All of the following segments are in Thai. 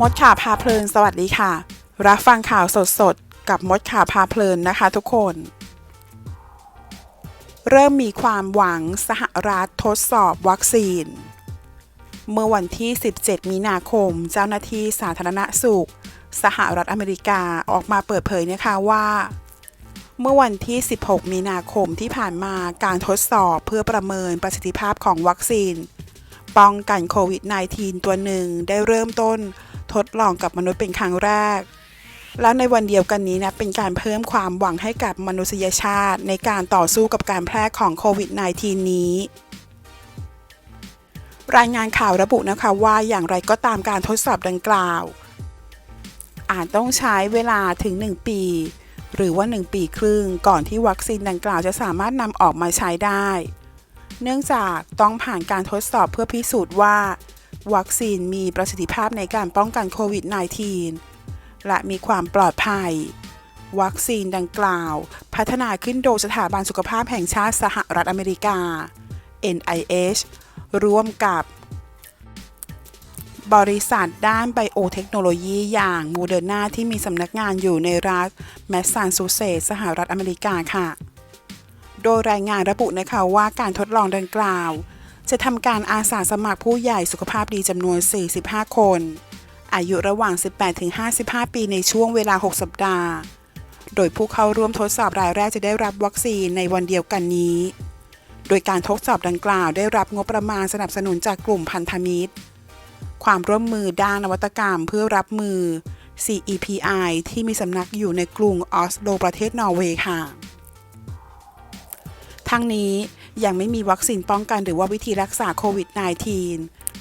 มดข่าวพาเพลินสวัสดีค่ะ รับฟังข่าวสดๆกับมดข่าวพาเพลินนะคะทุกคน เริ่มมีความหวังสหรัฐทดสอบวัคซีน เมื่อวันที่ 17 มีนาคม เจ้าหน้าที่สาธารณสุข สหรัฐอเมริกาออกมาเปิดเผยนะคะว่า เมื่อวันที่ 16 มีนาคมที่ผ่านมาการทดสอบเพื่อประเมินประสิทธิภาพของวัคซีน ป้องกันโควิด -19 ตัวหนึ่งได้เริ่มต้น ทดลองกับมนุษย์เป็นครั้งแรก แล้วในวันเดียวกันนี้นะเป็นการเพิ่มความหวังให้กับมนุษยชาติ ในการต่อสู้กับการแพร่ของโควิด -19 นี้รายงานข่าวระบุนะคะว่าอย่างไรก็ตามการทดสอบดังกล่าว อาจต้องใช้เวลาถึง 1 ปี หรือว่า 1 ปีครึ่ง ก่อนที่วัคซีนดังกล่าวจะสามารถนำออกมาใช้ได้ เนื่องจากต้องผ่านการทดสอบเพื่อพิสูจน์ว่า วัคซีนมีประสิทธิภาพในการป้องกันโควิด -19 และมีความปลอดภัย วัคซีนดังกล่าว พัฒนาขึ้นโดยสถาบันสุขภาพแห่งชาติสหรัฐอเมริกา NIH ร่วมกับบริษัทด้านไบโอเทคโนโลยีอย่างโมเดอร์นาที่มีสำนักงานอยู่ในรัฐแมสซาชูเซตส์สหรัฐอเมริกาค่ะ โดยรายงานระบุนะคะว่าการทดลองดังกล่าว จะทำการอาสาสมัครผู้ใหญ่สุขภาพดีจำนวน 45 คน อายุระหว่าง 18-55 ปีในช่วงเวลา 6 สัปดาห์ โดยผู้เข้าร่วมทดสอบรายแรกจะได้รับวัคซีนในวันเดียวกันนี้ โดยการทดสอบดังกล่าวได้รับงบประมาณสนับสนุนจากกลุ่มพันธมิตร ความร่วมมือด้านนวัตกรรมเพื่อรับมือ CEPI ที่มีสำนักอยู่ในกรุงออสโลประเทศนอร์เวย์ค่ะ ทั้งนี้ ยังไม่มีวัคซีนป้องกันหรือว่าวิธีรักษาโควิด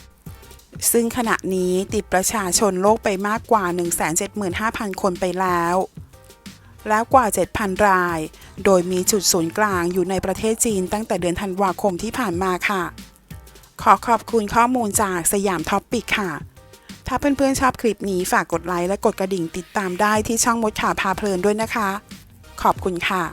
-19 ซึ่งขณะนี้ติดประชาชนโลกไปมากกว่า 175,000 คนไปแล้ว แล้วกว่า 7,000 ราย โดยมีจุดศูนย์กลางอยู่ในประเทศจีนตั้งแต่เดือนธันวาคมที่ผ่านมาค่ะ ขอขอบคุณข้อมูลจากสยามท็อปปิกค่ะถ้าเพื่อนๆชอบคลิปนี้ฝากกดไลค์และกดกระดิ่งติดตามได้ที่ช่องมดข่าวพาเพลินด้วยนะคะ ขอบคุณค่ะ